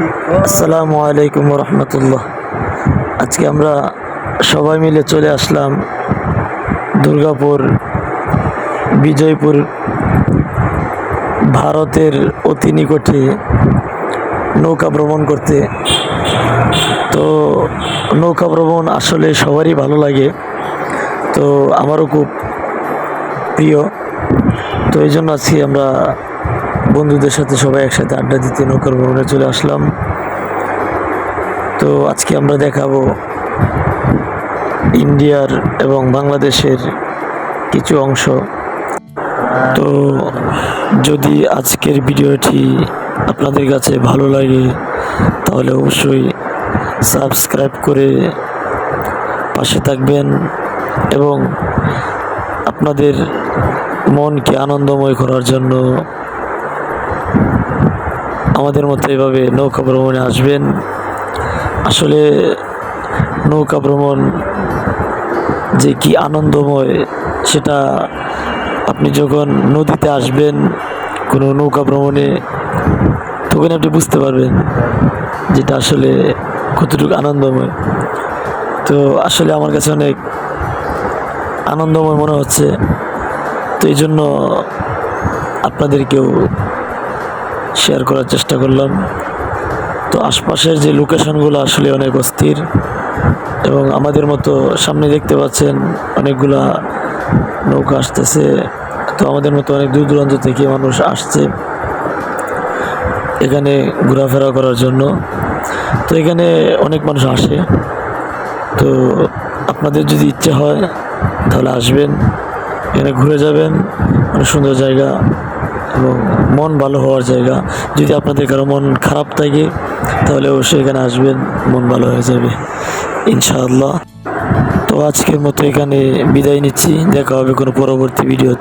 আসসালামু আলাইকুম রহমতুল্লাহ আজকে আমরা সবাই মিলে চলে আসলাম দুর্গাপুর, বিজয়পুর, ভারতের অতি নিকটে নৌকা ভ্রমণ করতে। তো নৌকা ভ্রমণ আসলে সবারই ভালো লাগে। তো আমারও খুব প্রিয়। তো এই জন্য আজকে আমরা বন্ধুদের সাথে সবাই একসাথে আড্ডা দিতে, নৌকার ভ্রমণে চলে আসলাম। তো আজকে আমরা দেখাবো ইন্ডিয়ার এবং বাংলাদেশের কিছু অংশ। তো যদি আজকের ভিডিওটি আপনাদের কাছে ভালো লাগে, তাহলে অবশ্যই সাবস্ক্রাইব করে পাশে থাকবেন এবং আপনাদের মনকে আনন্দময় করার জন্য আমাদের মতো এভাবে নৌকা ভ্রমণে আসবেন। আসলে নৌকা ভ্রমণ যে কি আনন্দময়, সেটা আপনি যখন নদীতে আসবেন, কোনো নৌকা ভ্রমণে, তখন আপনি বুঝতে পারবেন যেটা আসলে কতটুকু আনন্দময়। তো আসলে আমার কাছে অনেক আনন্দময় মনে হচ্ছে। তো এই জন্য আপনাদেরকেও শেয়ার করার চেষ্টা করলাম। তো আশপাশের যে লোকেশনগুলো আসলে অনেক অস্থির এবং আমাদের মতো সামনে দেখতে পাচ্ছেন অনেকগুলা নৌকা আসতেছে। তো আমাদের মতো অনেক দূর দূরান্ত থেকে মানুষ আসছে এখানে ঘোরাফেরা করার জন্য। তো এখানে অনেক মানুষ আসে। তো আপনাদের যদি ইচ্ছে হয় তাহলে আসবেন, এখানে ঘুরে যাবেন। অনেক সুন্দর জায়গা। এবং মন ভালো হওয়ার জায়গা। যদি আপনাদের কারও মন খারাপ থাকে, তাহলে অবশ্যই এখানে আসবেন, মন ভালো হয়ে যাবে, ইনশাআল্লাহ। তো আজকের মতো এখানে বিদায় নিচ্ছি, দেখা হবে কোনো পরবর্তী ভিডিওতে।